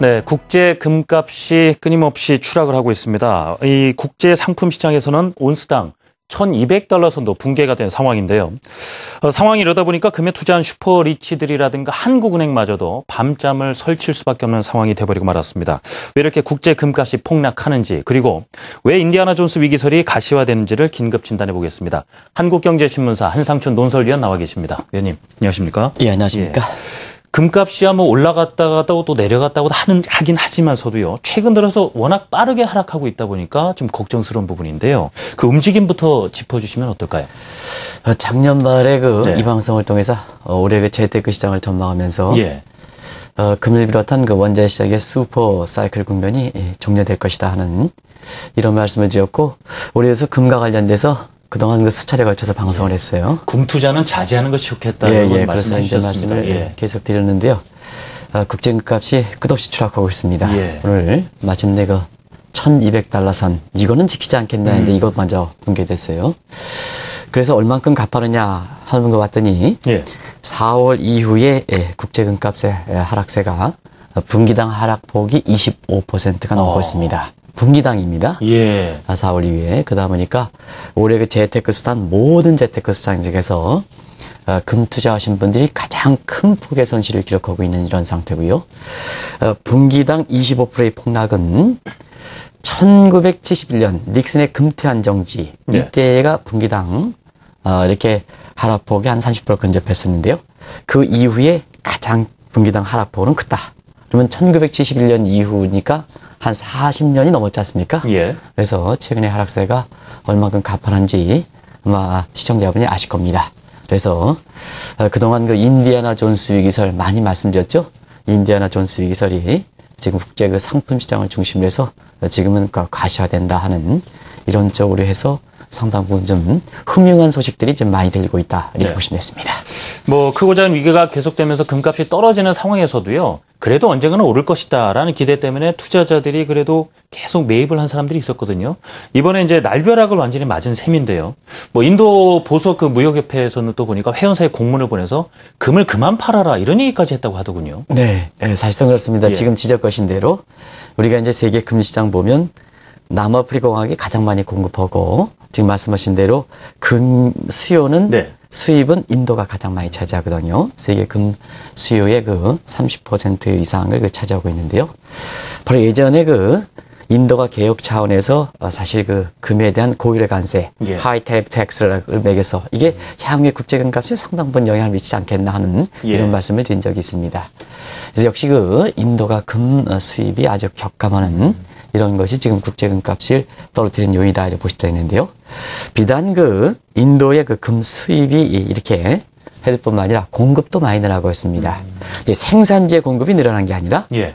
네, 국제 금값이 끊임없이 추락을 하고 있습니다. 이 국제 상품 시장에서는 온스당 1200달러 선도 붕괴가 된 상황인데요. 어, 상황이 이러다 보니까 금에 투자한 슈퍼리치들이라든가 한국은행마저도 밤잠을 설칠 수밖에 없는 상황이 돼버리고 말았습니다. 왜 이렇게 국제 금값이 폭락하는지 그리고 왜 인디아나 존스 위기설이 가시화되는지를 긴급 진단해 보겠습니다. 한국경제신문사 한상춘 논설위원 나와 계십니다. 위원님 안녕하십니까? 예, 안녕하십니까? 예. 금값이야 뭐 올라갔다가 또 내려갔다고 하는 하긴 하지만서도요. 최근 들어서 워낙 빠르게 하락하고 있다 보니까 좀 걱정스러운 부분인데요. 그 움직임부터 짚어주시면 어떨까요? 어, 작년 말에 그이 네. 방송을 통해서 어, 올해 그 재테크 시장을 전망하면서 예. 어, 금을 비롯한 그 원자 시장의 슈퍼 사이클 국면이 예, 종료될 것이다 하는 이런 말씀을 드렸고 올해에서 금과 관련돼서 그동안 그 수차례 걸쳐서 방송을 예. 했어요. 금 투자는 자제하는 것이 좋겠다는 예, 예, 말씀해 주셨습니다. 말씀을 예. 계속 드렸는데요. 어, 국제금값이 끝없이 추락하고 있습니다. 예. 오늘 마침내 그 1200달러 선 이거는 지키지 않겠냐 했는데 음. 이것 먼저 붕괴됐어요. 그래서 얼만큼 갚아느냐 하는 거 봤더니 예. 4월 이후에 예, 국제금값의 예, 하락세가 분기당 하락폭이 25%가 넘고 어. 있습니다. 분기당입니다. 예. 4월 이후에. 그러다 보니까 올해 그 재테크 스탄 모든 재테크 스탄직에서 어, 금 투자하신 분들이 가장 큰 폭의 손실을 기록하고 있는 이런 상태고요. 어, 분기당 25%의 폭락은 1971년 닉슨의 금태한 정지 네. 이때가 분기당 어, 이렇게 하락폭이 한 30% 근접했었는데요. 그 이후에 가장 분기당 하락폭은 크다. 그러면 1971년 이후니까 한 40년이 넘었지 않습니까? 예. 그래서 최근에 하락세가 얼마큼 가판한지 아마 시청자분이 아실 겁니다. 그래서 어, 그동안 그 인디아나 존스 위기설 많이 말씀드렸죠? 인디아나 존스 위기설이 지금 국제 그 상품 시장을 중심으로 해서 지금은 가시화된다 하는 이런 쪽으로 해서 상당 부분 좀 흠흉한 소식들이 좀 많이 들리고 있다 이렇게 네. 보시면 됐습니다. 뭐 크고 작은 위기가 계속되면서 금값이 떨어지는 상황에서도요. 그래도 언젠가는 오를 것이다라는 기대 때문에 투자자들이 그래도 계속 매입을 한 사람들이 있었거든요. 이번에 이제 날벼락을 완전히 맞은 셈인데요. 뭐 인도 보석 그 무역협회에서는 또 보니까 회원사에 공문을 보내서 금을 그만 팔아라 이런 얘기까지 했다고 하더군요. 네, 네 사실상 그렇습니다. 예. 지금 지적하신 대로 우리가 이제 세계 금시장 보면 남아프리카 공항이 가장 많이 공급하고 지금 말씀하신 대로 금 수요는 네. 수입은 인도가 가장 많이 차지하거든요. 세계 금 수요의 그 30% 이상을 그 차지하고 있는데요. 바로 예전에 그 인도가 개혁 차원에서 사실 그 금에 대한 고율의 관세, 예. 하이 테이프 텍스를 매겨서 이게 향후의 국제금 값에 상당 부분 영향을 미치지 않겠나 하는 예. 이런 말씀을 드린 적이 있습니다. 그래서 역시 그 인도가 금 수입이 아주 격감하는 음. 이런 것이 지금 국제금값을 떨어뜨리는 요인이다 이렇게 보시다 있는데요. 비단 그 인도의 그 금 수입이 이렇게 해일 뿐만 아니라 공급도 많이 늘어나고 있습니다. 음. 생산지의 공급이 늘어난 게 아니라 예.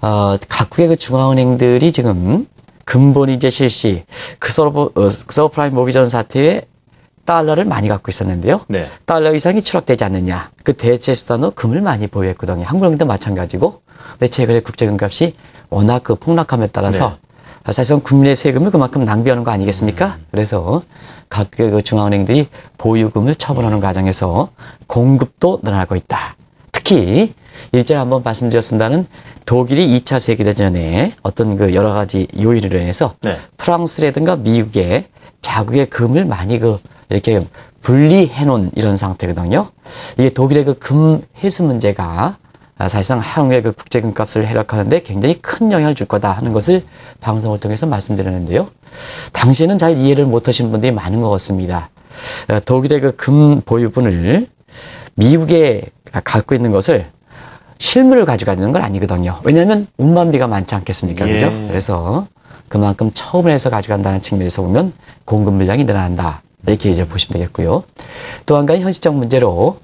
어, 각국의 그 중앙은행들이 지금 근본 이제 실시 그 서브, 어, 서브프라임 모기전 사태에 달러를 많이 갖고 있었는데요. 네. 달러 이상이 추락되지 않느냐. 그 대체 수단으로 금을 많이 보유했거든요. 한국은행도 마찬가지고. 근데 최근에 국제금값이 워낙 그 폭락함에 따라서 네. 사실상 국민의 세금을 그만큼 낭비하는 거 아니겠습니까? 음. 그래서 각국의 그 중앙은행들이 보유금을 처분하는 과정에서 공급도 늘어나고 있다. 특히 일전에 한번 말씀드렸습니다는 독일이 2차 세계대전에 어떤 그 여러 가지 요인으로 인해서 네. 프랑스라든가 미국의 자국의 금을 많이 그 이렇게 분리해 놓은 이런 상태거든요. 이게 독일의 그 금 회수 문제가 아, 사실상 향후의 그 국제 금값을 해락하는데 굉장히 큰 영향을 줄 거다 하는 것을 방송을 통해서 말씀드렸는데요. 당시에는 잘 이해를 못하신 분들이 많은 것 같습니다. 어, 독일의 그 금 보유분을 미국에 갖고 있는 것을 실물을 가져가는 건 아니거든요. 왜냐하면 운반비가 많지 않겠습니까? 예. 그죠? 그래서 그만큼 처음에 해서 가져간다는 측면에서 보면 공급 물량이 늘어난다. 이렇게 이제 보시면 되겠고요. 또 한 가지 현실적 문제로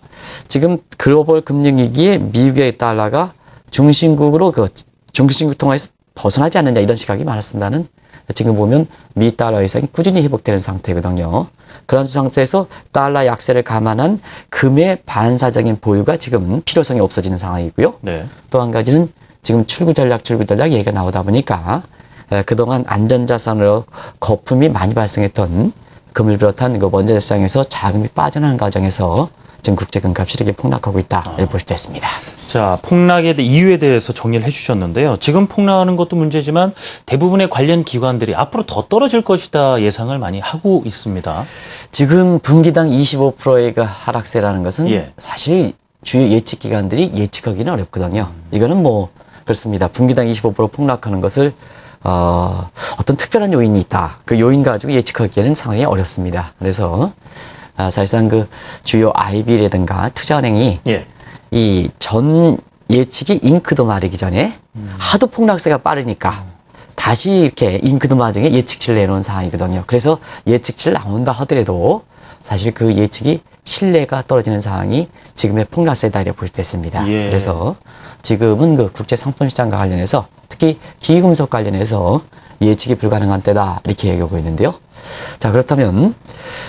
지금 글로벌 금융위기에 미국의 달러가 중심국으로 그 중심국 통화에서 벗어나지 않느냐 이런 시각이 많았습니다는 지금 보면 미 달러 이상이 꾸준히 회복되는 상태거든요. 그런 상태에서 달러 약세를 감안한 금의 반사적인 보유가 지금 필요성이 없어지는 상황이고요. 네. 또한 가지는 지금 출구 전략, 출구 전략 얘기가 나오다 보니까 그동안 안전자산으로 거품이 많이 발생했던 금을 비롯한 그 원자재 시장에서 자금이 빠져나가는 과정에서 지금 국제 금값이 이렇게 폭락하고 있다 이렇게 볼수 있습니다. 자, 폭락의 이유에 대해서 정리를 해주셨는데요. 지금 폭락하는 것도 문제지만 대부분의 관련 기관들이 앞으로 더 떨어질 것이다 예상을 많이 하고 있습니다. 지금 분기당 25%의 그 하락세라는 것은 예. 사실 주요 예측 기관들이 예측하기는 어렵거든요. 이거는 뭐 그렇습니다. 분기당 25% 폭락하는 것을 어, 어떤 특별한 요인이 있다. 그 요인 가지고 예측하기에는 상당히 어렵습니다. 그래서 아, 사실상 그 주요 IB라든가 투자은행이 예. 이전 예측이 잉크도 마르기 전에 하도 폭락세가 빠르니까 다시 이렇게 잉크도 마중에 예측치를 내놓은 상황이거든요. 그래서 예측치를 나온다 하더라도 사실 그 예측이 신뢰가 떨어지는 상황이 지금의 폭락세다 이렇게 볼수 있습니다. 예. 그래서 지금은 그 국제 상품 시장과 관련해서 특히 기금속 관련해서 예측이 불가능한 때다 이렇게 얘기하고 있는데요. 자 그렇다면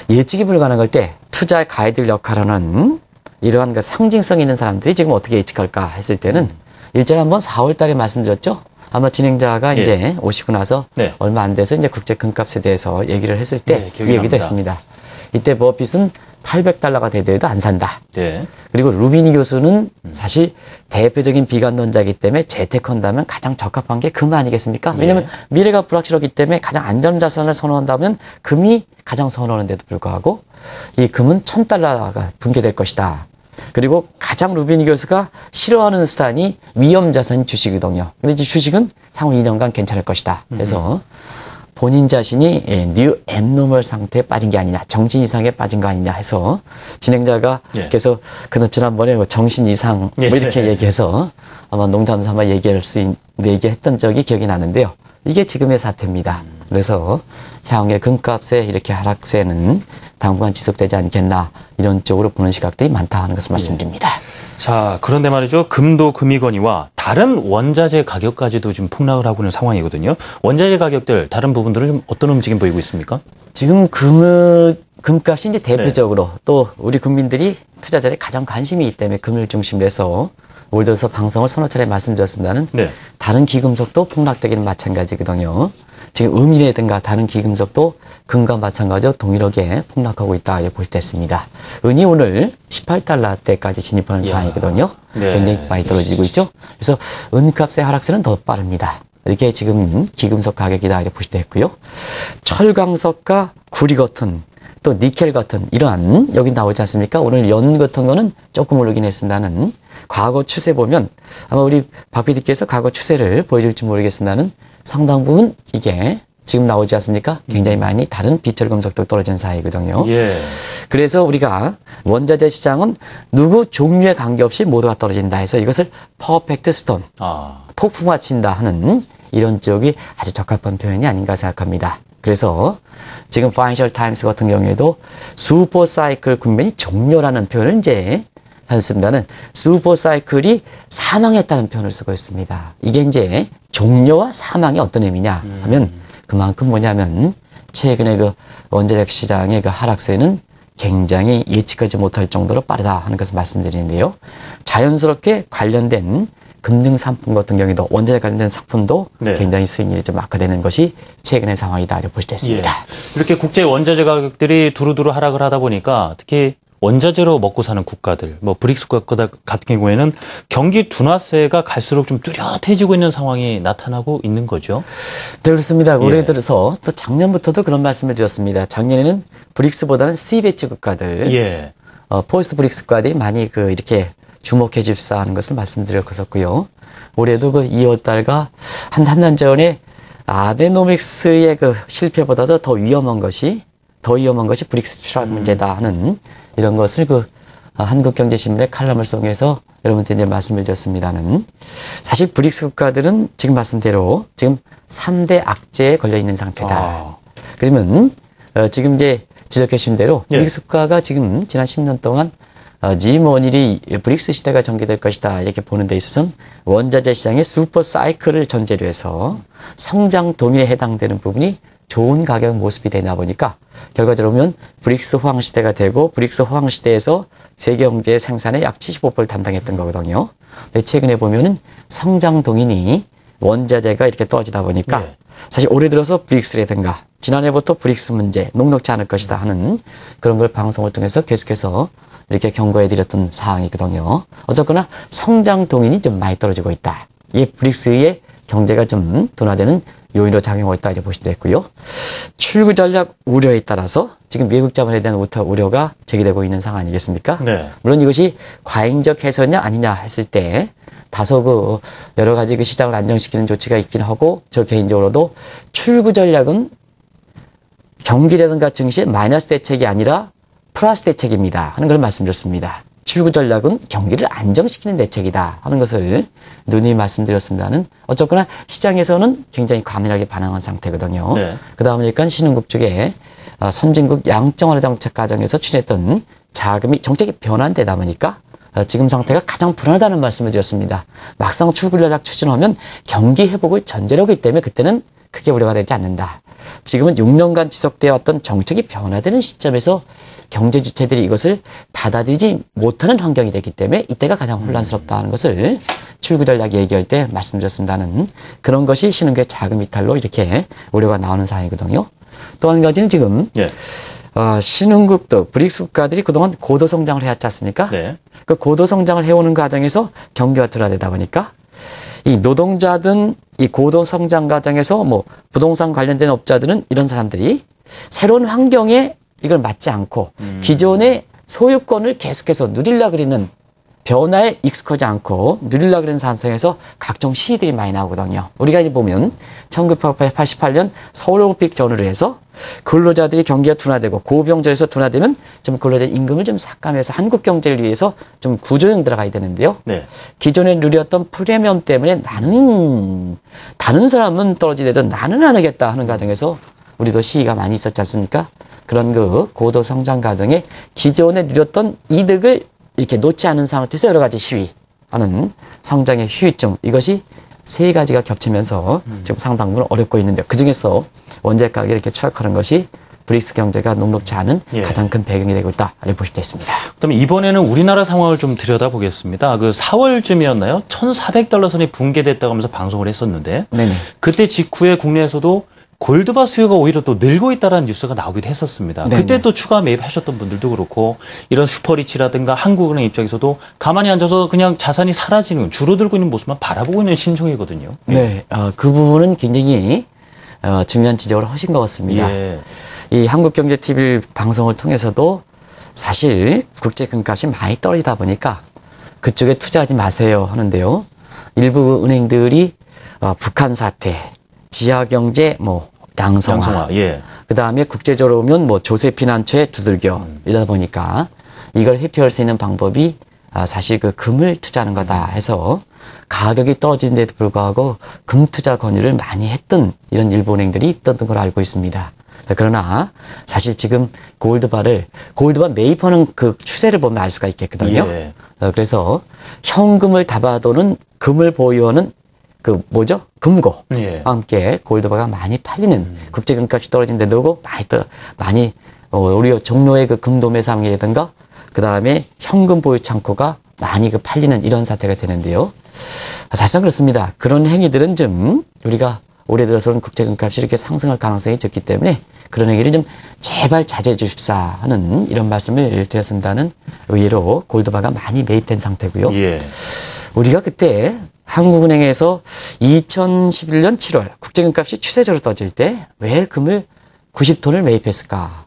예측이 불가능할 때 투자에 가이드 역할하는 이러한 그 상징성 있는 사람들이 지금 어떻게 예측할까 했을 때는 일전에 한번 4월 달에 말씀드렸죠. 아마 진행자가 예. 이제 오시고 나서 네. 얼마 안 돼서 이제 국제 금값에 대해서 얘기를 했을 때 네, 이 기억이 얘기도. 했습니다. 이때 버핏은 800달러가 되더라도 안 산다. 네. 그리고 루비니 교수는 사실 대표적인 비관론자이기 때문에 재테크한다면 가장 적합한 게 금 아니겠습니까? 왜냐하면 미래가 불확실하기 때문에 가장 안전자산을 선호한다면 금이 가장 선호하는데도 불구하고 이 금은 1000달러가 붕괴될 것이다. 그리고 가장 루비니 교수가 싫어하는 수단이 위험 자산 주식이거든요. 근데 이제 주식은 향후 2년간 괜찮을 것이다. 그래서 본인 자신이 예, 뉴 앱노멀 상태에 빠진 게 아니냐, 정신 이상에 빠진 거 아니냐 해서 진행자가 예. 계속 그는 지난번에 뭐 정신 이상 뭐 예. 이렇게 얘기해서 아마 농담 삼아 얘기할 수 있, 얘기했던 적이 기억이 나는데요. 이게 지금의 사태입니다. 그래서 향후의 금값의 이렇게 하락세는 당분간 지속되지 않겠나 이런 쪽으로 보는 시각들이 많다 하는 것을 말씀드립니다. 자, 그런데 말이죠. 금도 금이거니와 다른 원자재 가격까지도 지금 폭락을 하고 있는 상황이거든요. 원자재 가격들 다른 부분들은 좀 어떤 움직임 보이고 있습니까? 지금 금, 금값이 이제 대표적으로 네. 또 우리 국민들이 투자자들이 가장 관심이 있기 때문에 금을 중심으로 해서 올 들어서 방송을 서너 차례 말씀드렸습니다는 네. 다른 기금속도 폭락되기는 마찬가지거든요. 지금 은이라든가 다른 기금속도 금과 마찬가지로 동일하게 폭락하고 있다 이렇게 볼 때 있습니다. 은이 오늘 18달러 대까지 진입하는 상황이거든요. 네. 굉장히 많이 떨어지고 있죠. 그래서 은값의 하락세는 더 빠릅니다. 이렇게 지금 기금속 가격이다 이렇게 보실 때 있고요. 철광석과 구리 같은 또 니켈 같은 이러한 여기 나오지 않습니까? 오늘 연 같은 거는 조금 오르긴 했습니다는 과거 추세 보면 아마 우리 박 PD께서 과거 추세를 보여줄지 모르겠습니다는 상당 부분 이게 지금 나오지 않습니까? 굉장히 많이 다른 비철 금속도 떨어지는 사이거든요. 예. 그래서 우리가 원자재 시장은 누구 종류에 관계없이 모두가 떨어진다 해서 이것을 퍼펙트 스톤, 아. 폭풍 맞힌다 하는 이런 쪽이 아주 적합한 표현이 아닌가 생각합니다. 그래서 지금 파이낸셜 타임스 같은 경우에도 슈퍼 사이클 국면이 종료라는 표현을 이제 했습니다는 슈퍼 사이클이 사망했다는 표현을 쓰고 있습니다. 이게 이제 종료와 사망이 어떤 의미냐 하면 그만큼 뭐냐면 최근에 그 원자력 시장의 그 하락세는 굉장히 예측하지 못할 정도로 빠르다 하는 것을 말씀드리는데요. 자연스럽게 관련된 금융 상품 같은 경우에도 원자재 관련된 상품도 네. 굉장히 수익률이 좀 악화되는 것이 최근의 상황이다 이렇게 볼 수 있습니다. 예. 이렇게 국제 원자재 가격들이 두루두루 하락을 하다 보니까 특히 원자재로 먹고 사는 국가들, 뭐 브릭스 국가 같은 경우에는 경기 둔화세가 갈수록 좀 뚜렷해지고 있는 상황이 나타나고 있는 거죠. 네, 그렇습니다. 올해 예. 들어서 또 작년부터도 그런 말씀을 드렸습니다. 작년에는 브릭스보다는 C배치 국가들, 예. 어, 포스트 브릭스 국가들이 많이 그 이렇게 주목해 줍사 하는 것을 말씀드렸었고요. 올해도 그 2월 달과 한 한 달 전에 아베노믹스의 그 실패보다도 더 위험한 것이 더 위험한 것이 브릭스 추락 문제다 하는 이런 것을 그 아, 한국경제신문의 칼럼을 통해서 여러분한테 이제 말씀을 드렸습니다는 사실 브릭스 국가들은 지금 말씀대로 지금 3대 악재에 걸려 있는 상태다. 아. 그러면 어, 지금 이제 지적해 주신 대로 예. 브릭스 국가가 지금 지난 10년 동안 어, G1일이 브릭스 시대가 전개될 것이다 이렇게 보는 데 있어서는 원자재 시장의 슈퍼 사이클을 전제로 해서 성장 동일에 해당되는 부분이 좋은 가격 모습이 되나 보니까 결과적으로 보면 브릭스 호황 시대가 되고 브릭스 호황 시대에서 세계 경제 생산의 약 75%를 담당했던 거거든요. 근데 최근에 보면은 성장 동인이 원자재가 이렇게 떨어지다 보니까 네. 사실 올해 들어서 브릭스라든가 지난해부터 브릭스 문제 녹록지 않을 것이다 하는 그런 걸 방송을 통해서 계속해서 이렇게 경고해 드렸던 사항이거든요. 어쨌거나 성장 동인이 좀 많이 떨어지고 있다. 이 브릭스의 경제가 좀 둔화되는 요인으로 작용하고 있다 이렇게 보시면 되고요. 출구 전략 우려에 따라서 지금 미국 자본에 대한 우려가 제기되고 있는 상황 아니겠습니까? 네. 물론 이것이 과잉적 해서냐 아니냐 했을 때 다소 그 여러 가지 그 시장을 안정시키는 조치가 있긴 하고 저 개인적으로도 출구 전략은 경기라든가 증시의 마이너스 대책이 아니라 플러스 대책입니다 하는 걸 말씀드렸습니다. 출구 전략은 경기를 안정시키는 대책이다 하는 것을 누이 말씀드렸습니다는 어쨌거나 시장에서는 굉장히 과민하게 반응한 상태거든요. 네. 그 다음에 그러니까 신흥국 쪽에 어, 선진국 양정화를 정책 과정에서 추진했던 자금이 정책이 변환되다 보니까 어, 지금 상태가 가장 불안하다는 말씀을 드렸습니다. 막상 출구 전략 추진하면 경기 회복을 전제로 하기 때문에 그때는 크게 우려가 되지 않는다. 지금은 6년간 지속되어 왔던 정책이 변화되는 시점에서 경제 주체들이 이것을 받아들이지 못하는 환경이 되기 때문에 이때가 가장 혼란스럽다는 것을 출구 전략 얘기할 때 말씀드렸습니다는 그런 것이 신흥계 자금 이탈로 이렇게 우려가 나오는 사항이거든요. 또 한 가지는 지금 예. 어, 신흥국도 브릭스 국가들이 그동안 고도 성장을 해왔지 않습니까? 네. 그 고도 성장을 해오는 과정에서 경기가 둔화되다 보니까 이 노동자든 이 고도 성장 과정에서 뭐 부동산 관련된 업자들은 이런 사람들이 새로운 환경에 이걸 맞지 않고 음. 기존의 소유권을 계속해서 누릴라 그리는 변화에 익숙하지 않고 누릴라 그러는 산성에서 각종 시위들이 많이 나오거든요. 우리가 이제 보면 1988년 서울올림픽 전후로 해서 근로자들이 경기가 둔화되고 고병절에서 둔화되면 좀 근로자 임금을 좀 삭감해서 한국 경제를 위해서 좀 구조형 들어가야 되는데요. 네. 기존에 누렸던 프리미엄 때문에 나는 다른 사람은 떨어지더라도 나는 안 하겠다 하는 과정에서 우리도 시위가 많이 있었지 않습니까? 그런 그 고도 성장 과정에 기존에 누렸던 이득을 이렇게 놓지 않은 상태에서 여러 가지 시위하는 성장의 휴유증 이것이 세 가지가 겹치면서 음. 지금 상당 부분 어렵고 있는데 그 중에서 원재 가격이 이렇게 추락하는 것이 브릭스 경제가 녹록지 않은 예. 가장 큰 배경이 되고 있다 이렇게 보실 수 있습니다. 그럼 이번에는 우리나라 상황을 좀 들여다보겠습니다. 그 4월쯤이었나요? 1,400달러 선이 붕괴됐다고 하면서 방송을 했었는데 네네. 그때 직후에 국내에서도 골드바 수요가 오히려 또 늘고 있다는 뉴스가 나오기도 했었습니다. 네네. 그때 또 추가 매입하셨던 분들도 그렇고 이런 슈퍼리치라든가 한국은행 입장에서도 가만히 앉아서 그냥 자산이 사라지는 줄어들고 있는 모습만 바라보고 있는 심정이거든요. 네, 어, 그 부분은 굉장히 어, 중요한 지적을 하신 것 같습니다. 예. 이 한국경제TV 방송을 통해서도 사실 국제 금값이 많이 떨어지다 보니까 그쪽에 투자하지 마세요 하는데요. 일부 은행들이 어, 북한 사태, 지하 경제, 뭐 양성화. 양성화 예. 그 다음에 국제적으로 보면 뭐 조세피난처에 두들겨 음. 이러다 보니까 이걸 회피할 수 있는 방법이 아, 사실 그 금을 투자하는 거다 해서 가격이 떨어지는데도 불구하고 금 투자 권유를 많이 했던 이런 일본행들이 있던 걸 알고 있습니다. 그러나 사실 지금 골드바를 골드바 매입하는 그 추세를 보면 알 수가 있겠거든요. 예. 어, 그래서 현금을 담아도는 금을 보유하는 그 뭐죠? 금고 예. 함께 골드바가 많이 팔리는 음. 국제 금값이 떨어진 데도 많이 더 많이 어, 우리 종로의 그 금도매상이라든가 그 다음에 현금 보유 창고가 많이 그 팔리는 이런 사태가 되는데요. 사실상 그렇습니다. 그런 행위들은 좀 우리가 올해 들어서는 국제 금값이 이렇게 상승할 가능성이 적기 때문에 그런 행위를 좀 제발 자제해 주십사 하는 이런 말씀을 드렸습니다는 의외로 골드바가 많이 매입된 상태고요. 예. 우리가 그때 한국은행에서 2011년 7월 국제금값이 추세적으로 떠질 때 왜 금을 90톤을 매입했을까?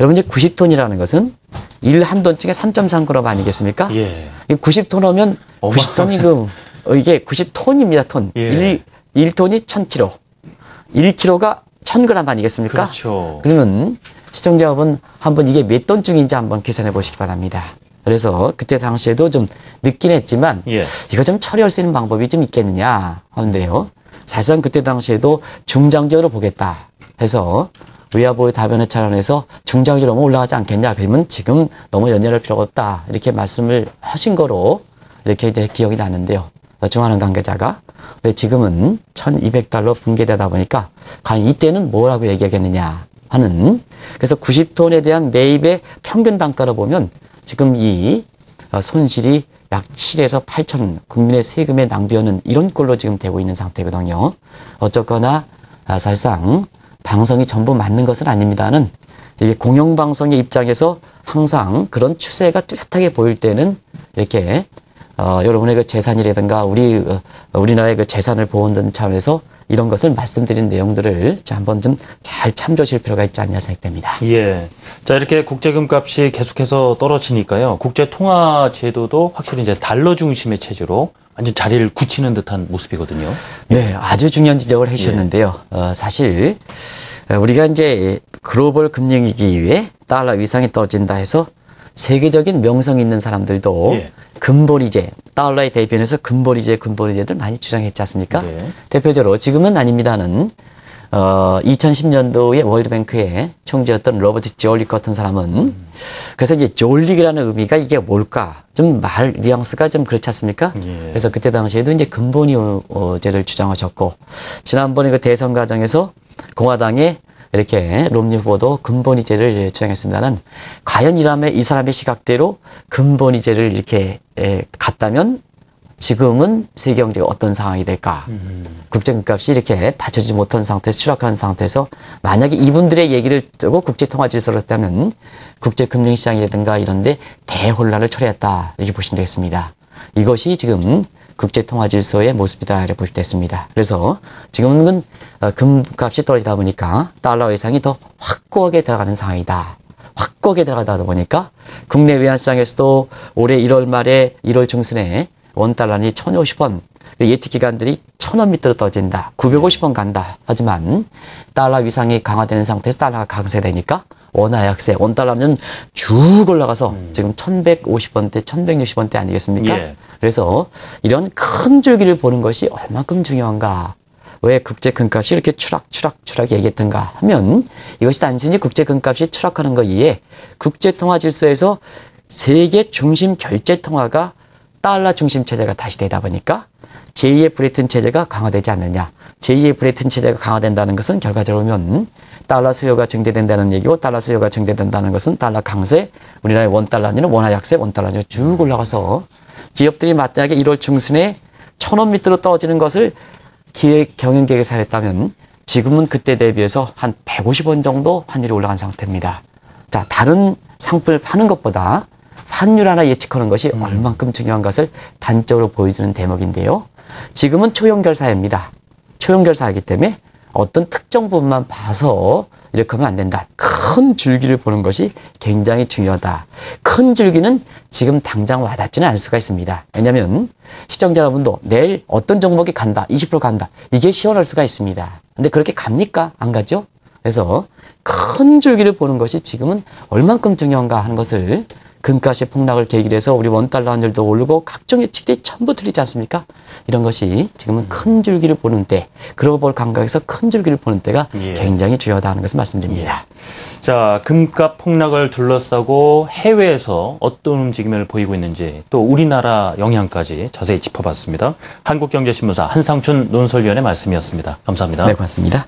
여러분 이제 90톤이라는 것은 1한 톤쯤에 3.3g 아니겠습니까? 예. 90톤 하면 90톤이 그 어, 이게 90톤입니다. 톤. 예. 1, 1톤이 1000kg. 1kg가 1000g 아니겠습니까? 그렇죠. 그러면 시청자 여러분 한번 이게 몇 톤중인지 한번 계산해 보시기 바랍니다. 그래서 그때 당시에도 좀 늦긴 했지만 예. 이거 좀 처리할 수 있는 방법이 좀 있겠느냐 하는데요. 사실상 그때 당시에도 중장기로 보겠다 해서 위아보의 다변의 차원에서 중장기로 너무 올라가지 않겠냐 그러면 지금 너무 연연할 필요가 없다 이렇게 말씀을 하신 거로 이렇게 이제 기억이 나는데요. 중하는 관계자가 근데 지금은 1200달러 붕괴되다 보니까 과연 이때는 뭐라고 얘기하겠느냐 하는 그래서 90톤에 대한 매입의 평균 단가로 보면 지금 이 어, 손실이 약 7에서 8천 국민의 세금의 낭비하는 이런 꼴로 지금 되고 있는 상태거든요. 어쨌거나 아, 사실상 방송이 전부 맞는 것은 아닙니다는 이게 공영방송의 입장에서 항상 그런 추세가 뚜렷하게 보일 때는 이렇게 어, 여러분의 그 재산이라든가 우리 어, 우리나라의 그 재산을 보호하는 차원에서 이런 것을 말씀드린 내용들을 자, 한번 좀 잘 참조하실 필요가 있지 않냐 생각됩니다. 예. 자, 이렇게 국제금 값이 계속해서 떨어지니까요. 국제통화 제도도 확실히 이제 달러 중심의 체제로 완전 자리를 굳히는 듯한 모습이거든요. 네, 아주 중요한 지적을 해주셨는데요. 어, 사실 어, 우리가 이제 글로벌 금융위기 이후에 달러 위상이 떨어진다 해서 세계적인 명성 있는 사람들도 예. 근본이제, 달러에 대변해서 근본이제, 근본이제들 많이 주장했지 않습니까? 네. 대표적으로 지금은 아닙니다는 어, 2010년도에 월드뱅크의 총재였던 로버트 졸릭 같은 사람은 그래서 이제 졸릭이라는 의미가 이게 뭘까? 좀 말 뉘앙스가 좀 그렇지 않습니까? 예. 그래서 그때 당시에도 이제 근본이제를 주장하셨고 지난번에 그 대선 과정에서 공화당의 이렇게 롬니 후보도 근본이제를 주장했습니다는 과연 이라면 이 사람의 시각대로 근본이제를 이렇게 에, 갔다면 지금은 세계 경제가 어떤 상황이 될까? 국제금값이 이렇게 받쳐주지 못한 상태에서 추락하는 상태에서 만약에 이분들의 얘기를 뜨고 국제통화 질서를 했다면 국제금융시장이라든가 이런데 대혼란을 초래했다 이렇게 보시면 되겠습니다. 이것이 지금 국제통화 질서의 모습이다 이렇게 볼수 있습니다. 그래서 지금은 어, 금값이 떨어지다 보니까 달러 외상이 더 확고하게 들어가는 상황이다. 확고하게 들어가다 보니까 국내 외환시장에서도 올해 1월 말에 1월 중순에 원달러니 1,050원, 예측 기관들이 1,000원 밑으로 떨어진다. 950원 간다. 하지만 달러 위상이 강화되는 상태에서 달러가 강세되니까 원화 약세, 원달러는 쭉 올라가서 지금 1,150원대, 1,160원대 아니겠습니까? 예. 그래서 이런 큰 줄기를 보는 것이 얼마큼 중요한가. 왜 국제 금값이 이렇게 추락, 추락, 추락 얘기했던가 하면 이것이 단순히 국제 금값이 추락하는 것 이에 국제 통화 질서에서 세계 중심 결제 통화가 달러 중심 체제가 다시 되다 보니까 제2의 브레튼 체제가 강화되지 않느냐. 제2의 브레튼 체제가 강화된다는 것은 결과적으로 보면 달러 수요가 증대된다는 얘기고 달러 수요가 증대된다는 것은 달러 강세, 우리나라의 원달러는 원화 약세, 원달러는 쭉 올라가서 기업들이 마땅하게 1월 중순에 천 원 밑으로 떨어지는 것을 기획 경영 계획에서 했다면 지금은 그때 대비해서 한 150원 정도 환율이 올라간 상태입니다. 자, 다른 상품을 파는 것보다 환율 하나 예측하는 것이 얼만큼 중요한 것을 단적으로 보여주는 대목인데요. 지금은 초연결사입니다. 초연결사이기 때문에 어떤 특정 부분만 봐서 이렇게 하면 안 된다. 큰 줄기를 보는 것이 굉장히 중요하다. 큰 줄기는 지금 당장 와닿지는 않을 수가 있습니다. 왜냐하면 시청자분도 내일 어떤 종목이 간다, 20% 간다. 이게 시원할 수가 있습니다. 근데 그렇게 갑니까? 안 가죠? 그래서 큰 줄기를 보는 것이 지금은 얼만큼 중요한가 하는 것을 금값이 폭락을 계기로 해서 우리 원달러 환율도 오르고 각종 예측들이 전부 틀리지 않습니까? 이런 것이 지금은 큰 줄기를 보는 때, 글로벌 감각에서 큰 줄기를 보는 때가 예. 굉장히 중요하다는 것을 말씀드립니다. 자, 금값 폭락을 둘러싸고 해외에서 어떤 움직임을 보이고 있는지 또 우리나라 영향까지 자세히 짚어봤습니다. 한국경제신문사 한상춘 논설위원의 말씀이었습니다. 감사합니다. 네, 고맙습니다.